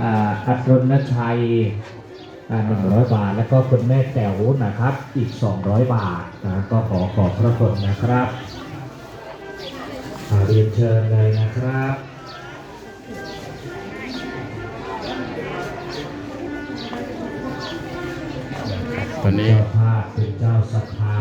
อ่าอัตรนชัยหนึ่งร้อยบาท แล้วก็คุณแม่แต๋วนะครับ อีก200บาทนะก็ขอขอบพระคุณนะครับอ่าเรียนเชิญเลยนะครับตอนนี้เจ้าภาพเป็นเจ้าสภา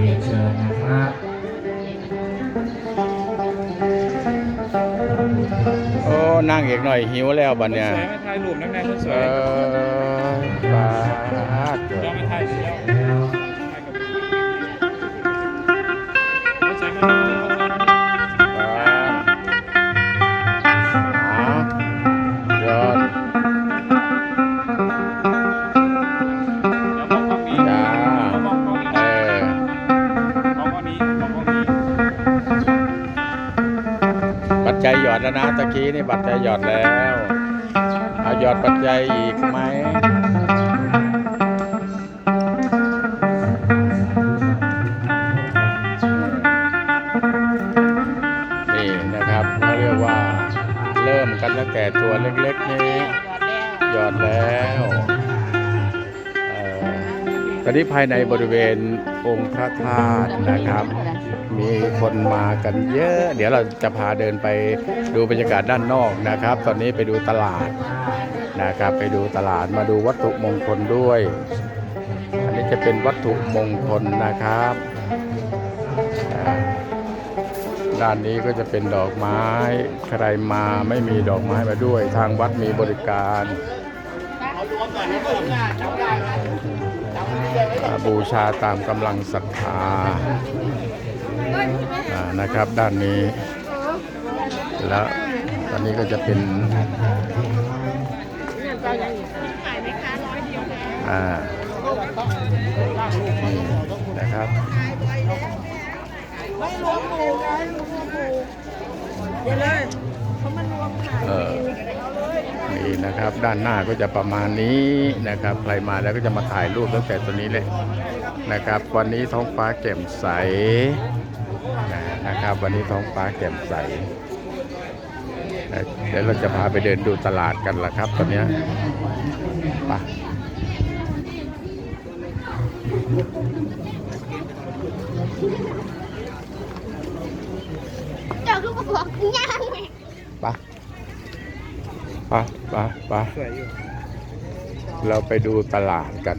เรียนเชิญนะครับโอ้นั่งเอกหน่อยหิวแล้วบัดเนี่ยสวยไม่ถ่ายรูปนักแน่คนสเอวยอปาด ลองมาถ่ายสิแล้ว กี้นี่ปัจจัยหยอดแล้ว เอาหยอดปัจจัยอีกไหมนี่นะครับเขาเรียกว่าเริ่มกันตั้งแต่ตัวเล็กๆนี้หยอดแล้วตอนนี้ภายในบริเวณองค์พระธาตุนะครับ มีคนมากันเยอะ เดี๋ยวเราจะพาเดินไปดูบรรยากาศด้านนอกนะครับ ตอนนี้ไปดูตลาดนะครับ ไปดูตลาดมาดูวัตถุมงคลด้วย อันนี้จะเป็นวัตถุมงคลนะครับ ด้านนี้ก็จะเป็นดอกไม้ ใครมาไม่มีดอกไม้มาด้วย ทางวัดมีบริการบูชาตามกำลังศรัทธา อ่านะครับด้านนี้ แล้วตอนนี้ก็จะเป็นอ่านี่นะครับไม่รวมหมู่ไงรวมหมู่เดี๋ยวเลยเขามารวมขายเออนี่นะครับด้านหน้าก็จะประมาณนี้นะครับใครมาแล้วก็จะมาถ่ายรูปตั้งแต่ตัวนี้เลยนะครับ วันนี้ท้องฟ้าแจ่มใส นะนะครับ วันนี้ท้องฟ้าแจ่มใสนะเดี๋ยวเราจะพาไปเดินดูตลาดกันละครับ ตอนเนี้ยไปเจ้าคือบอกย่างไหมไปไปไปไปสวยอยู่เราไปดูตลาดกัน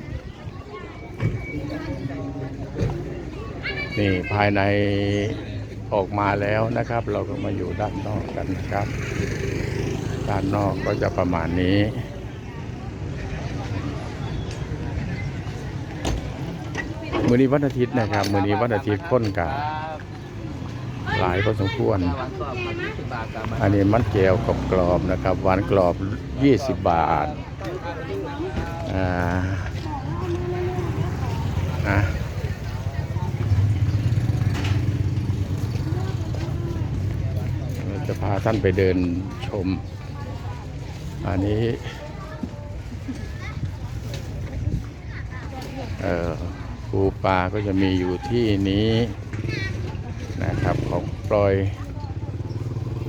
นี่ภายใน ออกมาแล้วนะครับ เราก็มาอยู่ด้านนอกกันนะครับ ด้านนอกก็จะประมาณนี้มือนี้วันอาทิตย์นะครับ มือนี้วันอาทิตย์พ้นกันหลายพอสมควร อันนี้มันแก้วกรอบๆนะครับหวานกรอบ 20 บาทอ่านะเรา จะพาท่านไปเดินชม อันนี้ปูปลาก็จะมีอยู่ที่นี้นะครับของปล่อย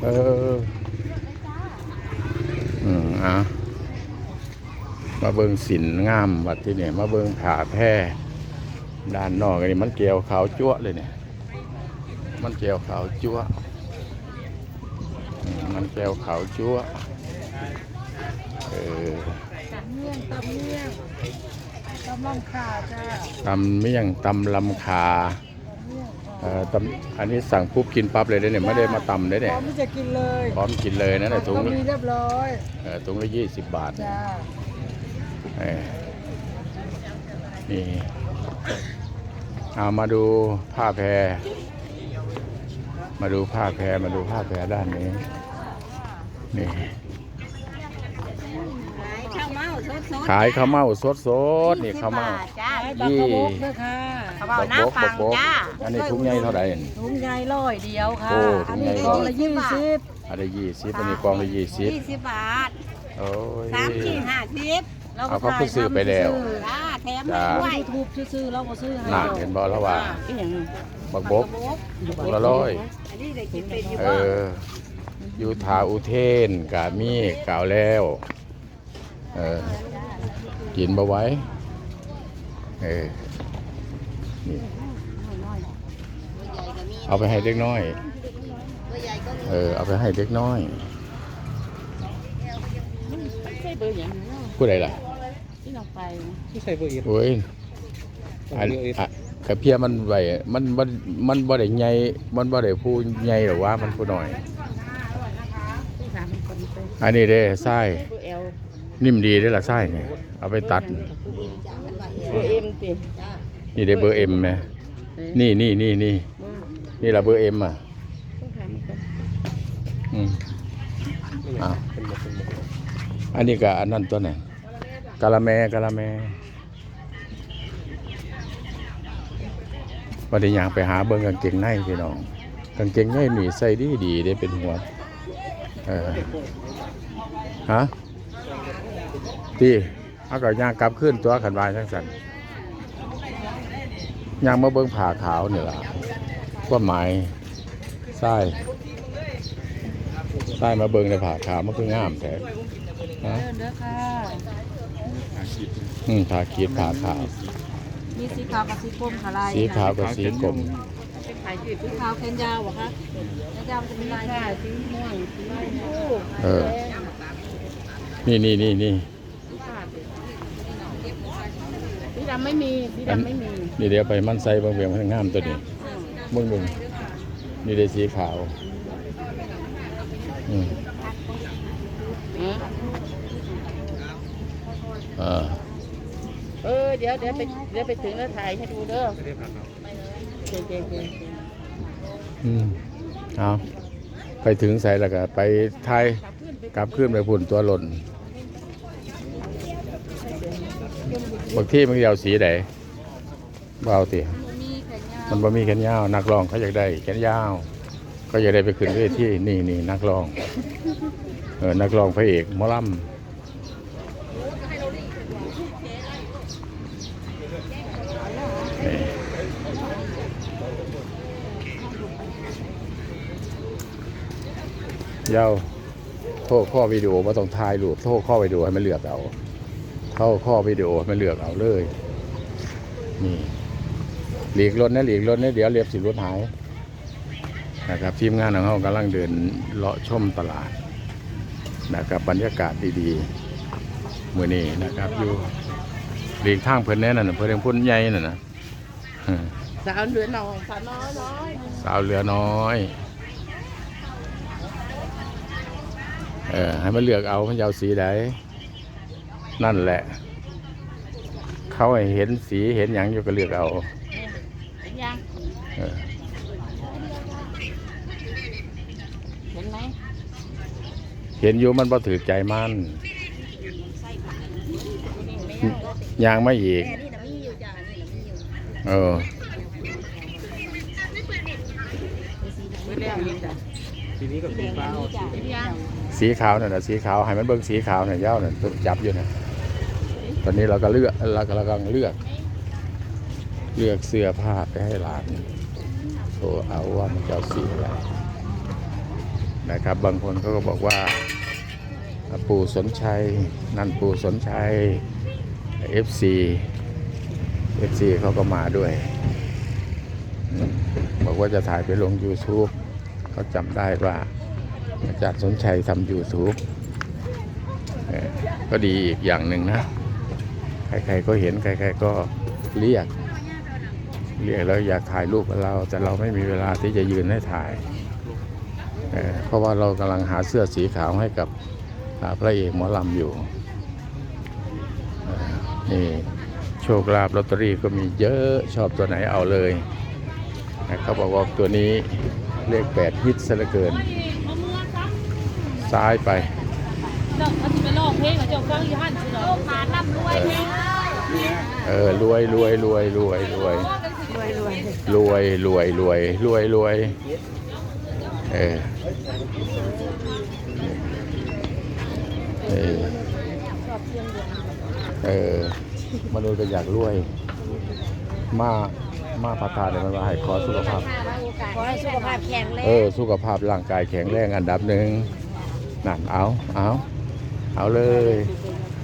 เอออืมอะมาเบิงสินงามวัดที่เนี่ยมาเบิงผาแพร่ด้านนอกอันนี้มันเกลียวขาวจั่วเลยเนี่ย มันเกลียวขาวจั่ว นเกลียวขาวจั่วเออตำเมี่ยงตำเมี่ยงตำลำขาจ้าตำเมี่ยงตำลำคาตำเมี่ยงเอ่อตำอันนี้สั่งปุ๊บกินปั๊บเลยได้เนี่ยไม่ได้มาตำได้พเนี่ยร้อมที่จะกินเลยพร้อมกินเลยนะเนี่ยถุงก็มีเรียบร้อยเออถุงละยี่สิบบาท จ้าเออนี่เอามาดูผ้าแพร มาดูผ้าแพร มาดูผ้าแพรด้านนี้ นี่ข้าวเมาสดสดขายข้าวเม่าสดสดๆนี่ข้าวเม่าจ้าไอ้บักกะโบกด้วยค่ะข้าวเมาหน้าปังจ้าอันนี้ถุงใหญ่เท่าไหร่ถุงใหญ่ร้อยเดียวค่ะ โอ้อันนี้ถุงใหญ่กล่องละยี่สิบอันนี้ยี่สิบอันนี้กล่องละยี่สิบยี่สิบบาทโอ้ย สามชิ้นห้าสิบเอาเขาคือซื้อไปแล้ว จ้าแถมจ้าด้วยทูบซื้อๆเราก็ซื้อให้น่าเห็นบ่แล้วว่า อีหยังบักบก บักละร้อย อันนี้ได้กินเป็นอยู่เอบ่อ ยูทาอุเทนกามีกล่าวแล้วเออกินบ่ไหว้เออนี่เอาไปให้เด็กน้อยตัวใหญ่ก็มีเออเอาไปให้เด็กน้อยใช่เบอร์หยังเนาะผู้ใดล่ะที่น้องไปที่ใส่เบอร์อีกโอ้ยอันอะกระเพียมันไหวมันมันมันบ่ได้ใหญ่มันบ่ได้ผู้ใหญ่หรอกว่ามันผู้น้อย ที่ถามมันคนไป อันนี้เด้ไส้เบอร์เอลนิ่มดีเด้อล่ะไส้เนี่ยเอาไปตัด เบอร์เอ็มตินี่ได้เบอร์เอ็มไหมนี่นี่นี่นี่นี่ละเบอร์เอ็มอะต้องถามมันก่อนอืมอ้าวอันนี้ก็อันนั้นตัวไหนกะละแมกะละแมวันนี้อยางไปหาเบิ่งกางเกงในพี่น้องกางเกงในหนีใส่ดีดีได้เป็นหัวเออ ฮะที่เอาก็ย่างกลับขึ้นตัวขันวายทั้งสันย่างมาเบิ่งผ่าขาวนี่ล่ะความหมายใช่ใช่มาเบิ่งในผ่าขาวมันคืองามแท้ฮะเดินเด้อค่ะอืมผ่าขีดผ่าขาว มีสีขาวกับสีกรมค่ะลายสีขาวกับสีกรมเป็นขายอยู่สีขาวแขนยาวเหรอคะแขนยาวมันจะมีลายค่ะสีม่วงสีชมพูเออ นี่นี่นี่นี่สีดำไม่มีสีดำไม่มีนี่เดี๋ยวไปมันใส่เบิ่งเบิ่งมันงามตัวนี้เบิ่งเบิ่งนี่ได้สีขาวอืมอืมเออเออเดี๋ยวเดี๋ยวไปเดี๋ยวไปถึงแล้วถ่ายให้ดูเด้อไม่ได้ผ่านครับเจ๊เจ๊เจ๊อืมเอาไปถึงใส่แล้วก็ไปไทยกลับขึ้นไปพุ่นตัวหล่น บางที่มันจะเอาสีไหนเบเอาติมีแขนยาวมันบ่มีแขนยาวนักร้องเขาอยากได้แขนยาวเขาอยากได้ไปขึ้นเวทีนี่นี่นักร้องเออนักร้องพระเอกหมอลำนี่เย้าโทษข้อวิดีโอมาต้องถ่ายรูปโทษข้อวิดีโอให้มันเลือกเอา เข้าข้อวิดีโอให้มันเลือกเอาเลย นี่หลีกรถนะหลีกรถนะเดี๋ยวเรียบสิรถหายนะครับทีมงานของเรากำลังเดินเลาะชมตลาดนะครับบรรยากาศดีๆมือนี้นะครับอยู่หลีกทางเพิ่นแน่นอนนะเพิ่นยังพุ่นใหญ่น่ะนะอืมสาวเหลือน้อยสาวน้อยน้อยสาวเหลือน้อยเออให้มันเลือกเอามันจะเอาสีใดนั่ นแหละ เขาให้เห็นสีเห็นอย่างอยู่ก็เลือกเอาเห็นยังเออเห็นไหมเห็นอยู่มันพอถือใจมันยางไม่อีกนี่นะมีอยู่จ้านี่นะมีอยู่เออไม่เรียกยิงจ้ะทีนี้กับสีฟ้าเอาสีเห็นยังสีขาวน่ะนะสีขาวให้มันเบิ่งสีขาวน่ะยาวน่ะจับอยู่นะ ตอนนี้เราก็เลือกเรากำลังเลือก เลือกเสื้อผ้าไปให้หลานโชว์เอาว่ามันจะเสีอะไรนะครับ บางคนเขาก็บอกว่าปู่สนชัย นั่นปู่สนชัย FC FC เขาก็มาด้วย บอกว่าจะถ่ายไปลง YouTube เขาจำได้ว่าอาจารย์สนชัยทำ YouTube ก็ดีอีกอย่างหนึ่งนะ ใครๆก็เห็นใครๆก็เรียก เรียกแล้วอยากถ่ายรูปกับเรา แต่เราไม่มีเวลาที่จะยืนให้ถ่ายเเพราะว่าเรากำลังหาเสื้อสีขาวให้กับพระเอกหมอลำอยู่นี่โชคลาภลอตเตอรี่ก็มีเยอะชอบตัวไหนเอาเลยเขาบอกว่าตัวนี้เลขแปดฮิตซะเหลือเกิน ซ้ายไป เขาจะไปลอกเพลงกับเจ้าฟังยี่ห้านสิเนาะมาล่ำรวยแท้เออรวยรวยรวยรวยรวยรวยรวยรวยรวยรวยเออเออเออมนุษย์ก็อยากรวย มามาพัฒนาเนี่ยมันว่าให้ขอสุขภาพ ขอให้สุขภาพแข็งแรง เออ สุขภาพร่างกายแข็งแรงอันดับหนึ่งนั่นเอาเอา เอาเลย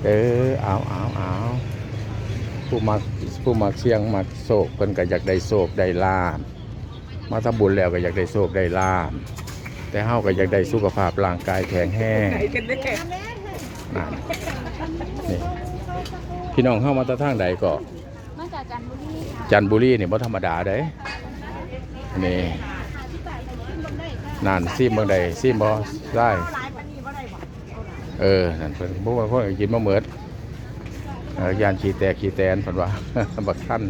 เออเอาเอาเอาผู้มักผู้มักเสียงมักโศกเพิ่นก็อยากได้โศกได้ลาบมาทำบุญแล้วก็อยากได้โศกได้ลาบแต่เฮาก็อยากได้สุขภาพร่างกายแข็งแรงนั่นนี่พี่น้องเข้ามาตะทางใดก็มาจากจันบุรีจันบุรีนี่บ่ธรรมดาเด้นี่นั่นซีมเมืองใดซีมบ่ได้ เออนั่นเพิ่นบ่ว่าเพิ่นก็กินมาเหมิดยานขี้แตกขี้แตนเพิ่นว่าบักท่าน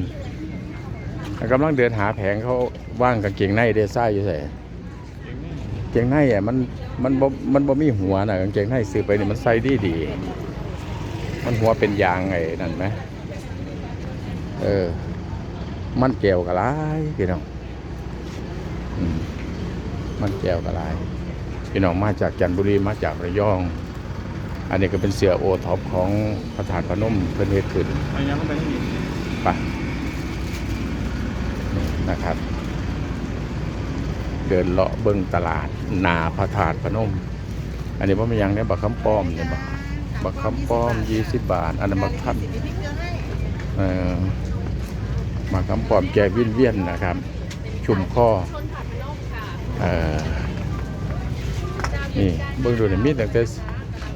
กำลังเดินหาแผงเขาว่างกางเกงในเดซ่าอยู่ไสกางเกงในอะมันมันบ่มันบ่มีหัวน่ะกางเกงในซื้อไปนี่มันใส่ดีดี มันหัวเป็นยางไอ้นั่นไหมเออ มันแก้วกะลายพี่น้องมมันแก้วกะลายพี่น้องมาจากจันทบุรีมาจากระยอง อันนี้ก็เป็นเสือโอท็อปของพระธาตุพนมเพิ่อนเฮ็ดขึ้นเอายังไปนี่ไปนะครับ เดินเลาะเบิ่งตลาดนาพระธาตุพนม อันนี้ว่ามันยังเนี่ยบักคำป้อมเนี่ยบักบักคำป้อมยี่สิบบาท อันนั้นบักท่านเออบักคำป้อมแกวิ่นเวียนนะครับ ชุ่มข้อเออนี่เบิ่งดูนี่มีแต่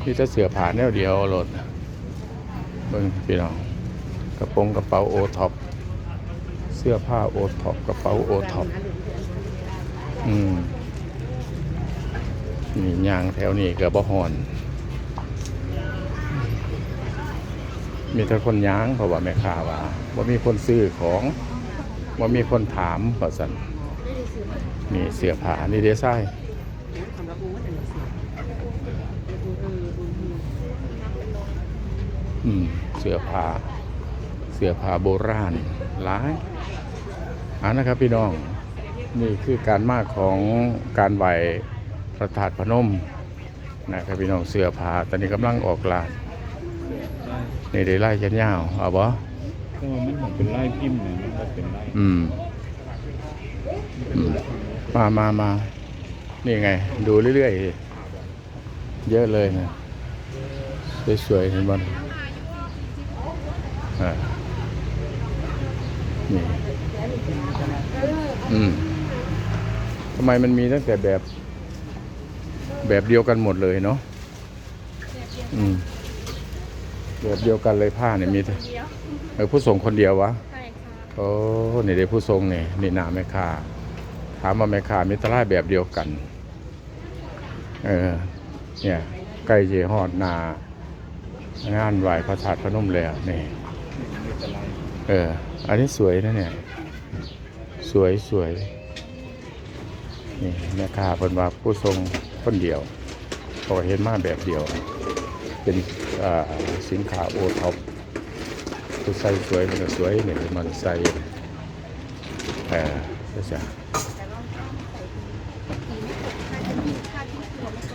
แต่มีแต่เสือผ่าแนวเดียวโหลดเบิ่งพี่น้องกระโปรงกระเป๋าโอท็อปเสื้อผ้าโอท็อปกระเป๋าโอท็อปอืมนี่ยางแถวนี้ก็บ่ฮอน มีแต่คนย้างเพราะว่าแม่ค้าว่าว่ามีคนซื้อของว่ามีคนถามว่าสันนี่เสื้อผ้านี่เดซ่าย อืม เสื้อผ้า เสื้อผ้าโบราณหลายอันนะครับพี่น้อง นี่คือการมากของการไหวพระธาตุพนมนะครับพี่น้องเสื้อผ้าตอนนี้กำลังออกลานนี่ได้ไล่ยันยาวเอาบ่ก็มันเหมือนเป็นไล่พิมพ์เนี่ยมันก็เป็นไล่อืมอืมมามามา นี่ไง ดูเรื่อยๆ เยอะเลยนะ สวยๆเห็นบ่อ่า นี่อืมทำไมมันมีตั้งแต่แบบ แบบเดียวกันหมดเลยเนาะอืมแบบเดียวกันเลยผ้าเนี่ยมีแต่เออผู้ส่งคนเดียววะใช่ค่ะโอ้นี่ได้ผู้ทรงนี่นี่หนาแม่ค้าถามว่าแม่ค้ามีตลาดแบบเดียวกัน เออเนี่ยใกล้เจฮอดหนางานไหวพระธาตุพนมเลยอะนี่ เออ อันนี้สวยนะเนี่ย สวยสวยนี่แม่ค้าเพิ่นว่าผู้ทรงคนเดียวพอเห็นมาแบบเดียว เป็นสินค้าโอท็อปผู้ใส่สวยมันก็สวยเนี่ยมันใส่เออเดี๋ยวจะ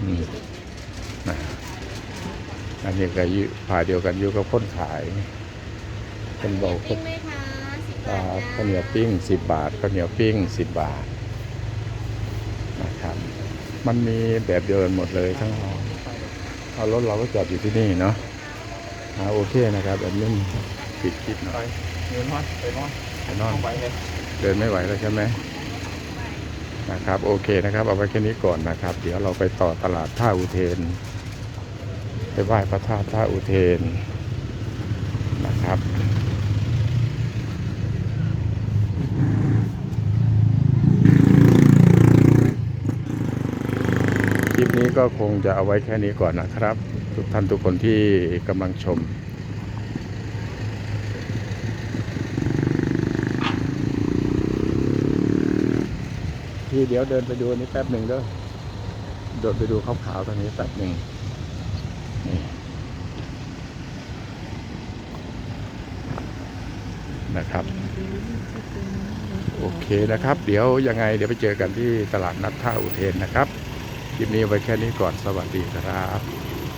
อืมนะอันนี้ก็ยู่ผ่าเดียวกันอยู่กับคนขาย เป็นบอกคนอ่าข้าวเหนียวปิ้งสิบบาทข้าวเหนียวปิ้งสิบบาทนะครับ มันมีแบบเดียวกันหมดเลยทั้งเราเอารถเราก็จอดอยู่ที่นี่เนาะอ่าโอเคนะครับแบบนี้ปิดคลิปหน่อยเงินฮอดไปนอนไปนอนไปเลยเดินไม่ไหวแล้วใช่ไหมนะครับโอเคนะครับ เอาไว้แค่นี้ก่อนนะครับ เดี๋ยวเราไปต่อตลาดท่าอุเทน ไปไหว้พระธาตุท่าอุเทนนะครับ คลิปนี้ ก็คงจะเอาไว้แค่นี้ก่อนนะครับ ทุกท่านทุกคนที่กำลังชมพี่เดี๋ยวเดินไปดูนี้แป๊บหนึ่งเด้อโดดไปดูขาวๆตรงนี้แป๊บหนึ่งนะครับโอเคนะครับ เดี๋ยวยังไงเดี๋ยวไปเจอกันที่ตลาดนัดท่าอุเทนนะครับ คลิปนี้ไว้แค่นี้ก่อนสวัสดีครับ